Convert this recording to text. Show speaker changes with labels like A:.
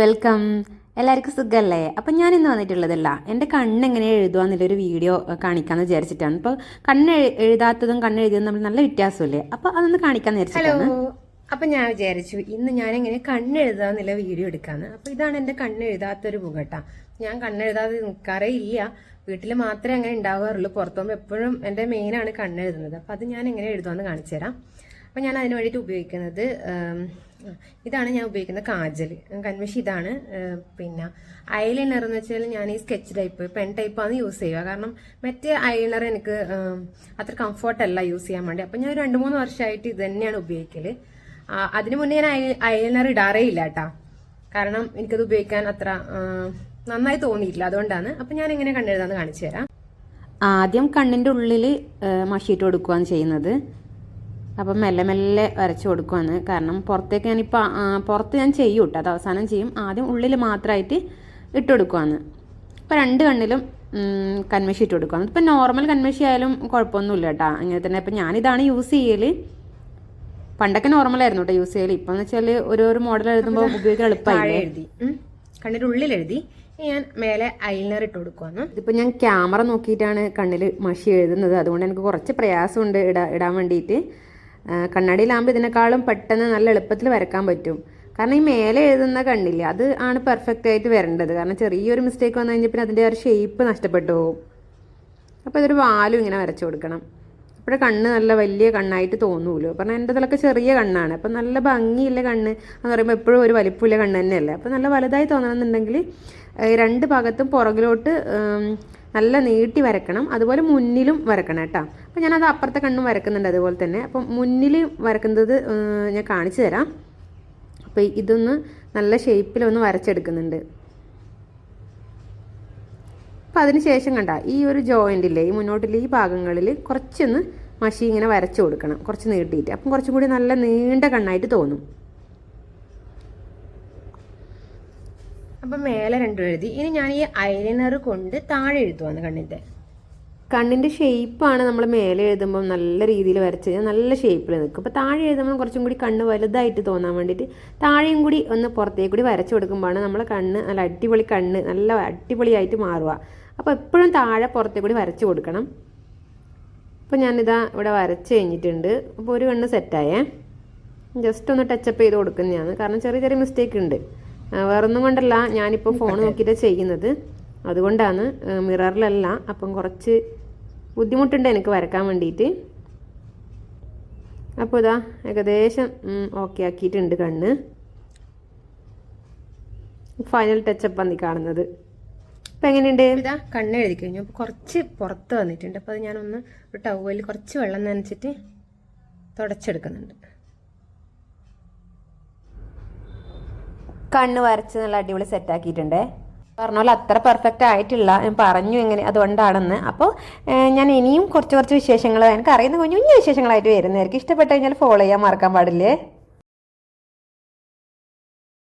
A: Welcome. എല്ലാവർക്കും സുഖമല്ലേ അപ്പം ഞാൻ ഇന്ന് വന്നിട്ടുള്ളതല്ല എന്റെ കണ്ണ് എങ്ങനെ എഴുതുക എന്നുള്ളൊരു വീഡിയോ കാണിക്കാമെന്ന് വിചാരിച്ചിട്ടാണ്. ഇപ്പോൾ കണ്ണ് എഴുതാത്തതും കണ്ണ് എഴുതിയതും നമ്മൾ നല്ല വ്യത്യാസമല്ലേ? അപ്പോൾ അതൊന്ന് കാണിക്കാമെന്ന് വിചാരിച്ചു
B: അപ്പൊ ഞാൻ വിചാരിച്ചു ഇന്ന് ഞാൻ എങ്ങനെ കണ്ണെഴുതാന്നുള്ള വീഡിയോ എടുക്കാന്ന്. അപ്പൊ ഇതാണ് എന്റെ കണ്ണെഴുതാത്തൊരു പുകട്ട ഞാൻ കണ്ണെഴുതാതെ നിൽക്കാറേ ഇല്ല. വീട്ടിൽ മാത്രമേ അങ്ങനെ ഉണ്ടാവാറുള്ളൂ. പുറത്തുമ്പോൾ എപ്പോഴും എന്റെ മെയിനാണ് കണ്ണെഴുതുന്നത് അപ്പൊ അത് ഞാൻ എങ്ങനെ എഴുതുമെന്ന് കാണിച്ചു തരാം അപ്പൊ ഞാൻ അതിന് വേണ്ടിയിട്ട് ഉപയോഗിക്കുന്നത് ഇതാണ് ഞാൻ ഉപയോഗിക്കുന്ന കാജൽ. കൺവെൻഷൻ ഇതാണ്. പിന്നെ ഐലൈനർ എന്ന് വെച്ചാൽ ഞാൻ ഈ സ്കെച്ച് ടൈപ്പ് പെൻ ടൈപ്പാണ് യൂസ് ചെയ്യുക. കാരണം മറ്റേ ഐലൈനർ എനിക്ക് അത്ര കംഫർട്ട് അല്ല യൂസ് ചെയ്യാൻ വേണ്ടി. അപ്പൊ ഞാൻ രണ്ട് മൂന്ന് വർഷമായിട്ട് ഇത് തന്നെയാണ് ഉപയോഗിക്കൽ. അതിനു മുന്നേ ഞാൻ ഐലൈനർ ഇടാറേ ഇല്ല കേട്ടാ കാരണം എനിക്കത് ഉപയോഗിക്കാൻ അത്ര നന്നായി തോന്നിയിട്ടില്ല. അതുകൊണ്ടാണ്. അപ്പൊ ഞാൻ എങ്ങനെ കണ്ടെഴുതാന്ന് കാണിച്ചു തരാം.
A: ആദ്യം കണ്ണിന്റെ ഉള്ളിൽ മഷീട്ട് കൊടുക്കുകയാണ് ചെയ്യുന്നത്. അപ്പം മെല്ലെ മെല്ലെ വരച്ച് കൊടുക്കുവാണ്. കാരണം പുറത്തേക്ക് ഞാനിപ്പോൾ പുറത്ത് ഞാൻ ചെയ്യും കേട്ടോ. അത് അവസാനം ചെയ്യും. ആദ്യം ഉള്ളിൽ മാത്രമായിട്ട് ഇട്ട് കൊടുക്കുവാണ്. അപ്പോൾ രണ്ട് കണ്ണിലും കൺമഷി ഇട്ട് കൊടുക്കുവാണ്. ഇപ്പം നോർമൽ കൺമഷി ആയാലും കുഴപ്പമൊന്നുമില്ല കേട്ടോ. അങ്ങനെ തന്നെ ഇപ്പം ഞാനിതാണ് യൂസ് ചെയ്യൽ പണ്ടൊക്കെ നോർമലായിരുന്നു കേട്ടോ യൂസ് ചെയ്യൽ ഇപ്പം എന്ന് വെച്ചാൽ ഓരോരോ മോഡൽ എഴുതുമ്പോൾ ഉപയോഗിക്കാൻ എളുപ്പമായി
B: എഴുതി. കണ്ണിന്റെ ഉള്ളിൽ എഴുതി. ഞാൻ മേലെ ഐലൈനർ ഇട്ട് കൊടുക്കുവാന്ന്
A: ഇതിപ്പോൾ ഞാൻ ക്യാമറ നോക്കിയിട്ടാണ് കണ്ണിൽ മഷി എഴുതുന്നത്. അതുകൊണ്ട് എനിക്ക് കുറച്ച് പ്രയാസമുണ്ട് ഇടാ ഇടാൻ വേണ്ടിയിട്ട്. കണ്ണാടിയിലാകുമ്പോൾ ഇതിനേക്കാളും പെട്ടെന്ന് നല്ല എളുപ്പത്തിൽ വരക്കാൻ പറ്റും. കാരണം ഈ മേലെ എഴുതുന്ന കണ്ണില്ല അത് ആണ് പെർഫെക്റ്റ് ആയിട്ട് വരേണ്ടത്. കാരണം ചെറിയൊരു മിസ്റ്റേക്ക് വന്നു കഴിഞ്ഞാൽ പിന്നെ അതിന്റെ ഒരു ഷേപ്പ് നഷ്ടപ്പെട്ടു പോകും. അപ്പോൾ ഇതൊരു വാലും ഇങ്ങനെ വരച്ചു കൊടുക്കണം. അപ്പോൾ കണ്ണ് നല്ല വലിയ കണ്ണായിട്ട് തോന്നൂല്ലോ പറഞ്ഞാൽ എന്റെ ഇതിലൊക്കെ ചെറിയ കണ്ണാണ്. അപ്പം നല്ല ഭംഗിയുള്ള കണ്ണ് എന്ന് പറയുമ്പോൾ എപ്പോഴും ഒരു വലിപ്പമുള്ള കണ്ണ് തന്നെയല്ലേ? അപ്പോൾ നല്ല വലുതായി തോന്നണമെന്നുണ്ടെങ്കിൽ രണ്ട് ഭാഗത്തും പുറകിലോട്ട് നല്ല നീട്ടി വരക്കണം. അതുപോലെ മുന്നിലും വരക്കണം കേട്ടോ. അപ്പോൾ ഞാനത് അപ്പുറത്തെ കണ്ണും വരക്കുന്നുണ്ട് അതുപോലെ തന്നെ. അപ്പം മുന്നിൽ വരക്കുന്നത് ഞാൻ കാണിച്ചു തരാം. അപ്പോൾ ഇതൊന്ന് നല്ല ഷേപ്പിലൊന്ന് വരച്ചെടുക്കുന്നുണ്ട്. അപ്പം അതിന് ശേഷം കണ്ട ഈ ഒരു ജോയിന്റില്ലേ ഈ മുന്നോട്ടിലെ ഈ ഭാഗങ്ങളിൽ കുറച്ചൊന്ന് മഷി ഇങ്ങനെ വരച്ചു കൊടുക്കണം. കുറച്ച് നീട്ടിയിട്ട്. അപ്പം കുറച്ചും കൂടി നല്ല നീണ്ട കണ്ണായിട്ട് തോന്നും.
B: അപ്പൊ മേലെ രണ്ടും എഴുതി. ഇനി ഞാൻ ഈ ഐലൈനർ കൊണ്ട് താഴെ എഴുതുവാണ് കണ്ണിന്റെ.
A: കണ്ണിന്റെ ഷേപ്പാണ് നമ്മൾ മേലെ എഴുതുമ്പോൾ നല്ല രീതിയിൽ വരച്ച് നല്ല ഷേപ്പിൽ നിൽക്കും അപ്പോൾ താഴെ എഴുതുമ്പോൾ കുറച്ചും കൂടി കണ്ണ് വലുതായിട്ട് തോന്നാൻ വേണ്ടിയിട്ട് താഴെയും കൂടി ഒന്ന് പുറത്തേക്ക് കൂടി വരച്ചു കൊടുക്കുമ്പോഴാണ് നമ്മളെ കണ്ണ് നല്ല അടിപൊളി കണ്ണ് നല്ല അടിപൊളിയായിട്ട് മാറുക. അപ്പോൾ എപ്പോഴും താഴെ പുറത്തേക്ക് കൂടി വരച്ച് കൊടുക്കണം. അപ്പോൾ ഞാനിതാ ഇവിടെ വരച്ച് കഴിഞ്ഞിട്ടുണ്ട്. അപ്പോൾ ഒരു കണ്ണ് സെറ്റായേ ജസ്റ്റ് ഒന്ന് ടച്ചപ്പ് ചെയ്ത് കൊടുക്കുന്നതാണ്. കാരണം ചെറിയ ചെറിയ മിസ്റ്റേക്ക് ഉണ്ട്. വേറൊന്നും കൊണ്ടല്ല. ഞാനിപ്പോൾ ഫോൺ നോക്കിയിട്ട് ചെയ്യുന്നത്. അതുകൊണ്ടാണ് മിററിലല്ല അപ്പം കുറച്ച് ബുദ്ധിമുട്ടുണ്ട് എനിക്ക് വരക്കാൻ വേണ്ടിയിട്ട് അപ്പോൾ ഇതാ ഏകദേശം ഓക്കെ ആക്കിയിട്ടുണ്ട് കണ്ണ്. ഫൈനൽ ടച്ചപ്പാണ് നീ കാണുന്നത്. അപ്പം എങ്ങനെയുണ്ട്?
B: ഇതാ കണ്ണ് എഴുതി കഴിഞ്ഞു. അപ്പോൾ കുറച്ച് പുറത്ത് വന്നിട്ടുണ്ട്. അപ്പോൾ അത് ഞാനൊന്ന് ഒരു ടവലിൽ കുറച്ച് വെള്ളം നനച്ചിട്ട് തുടച്ചെടുക്കുന്നുണ്ട്.
A: കണ്ണ് വരച്ച് നല്ല അടിപൊളി സെറ്റ് ആക്കിയിട്ടുണ്ടേ. പറഞ്ഞ പോലെ അത്ര പെർഫെക്റ്റ് ആയിട്ടില്ല. ഞാൻ പറഞ്ഞു എങ്ങനെ അതുകൊണ്ടാണെന്ന്. അപ്പോൾ ഞാൻ ഇനിയും കുറച്ച് കുറച്ച് വിശേഷങ്ങൾ എനിക്ക് അറിയുന്ന കുഞ്ഞു കുഞ്ഞു വിശേഷങ്ങളായിട്ട് വരുന്നതായിരിക്കും. ഇഷ്ടപ്പെട്ട് കഴിഞ്ഞാൽ ഫോളോ ചെയ്യാൻ മറക്കാൻ പാടില്ലേ?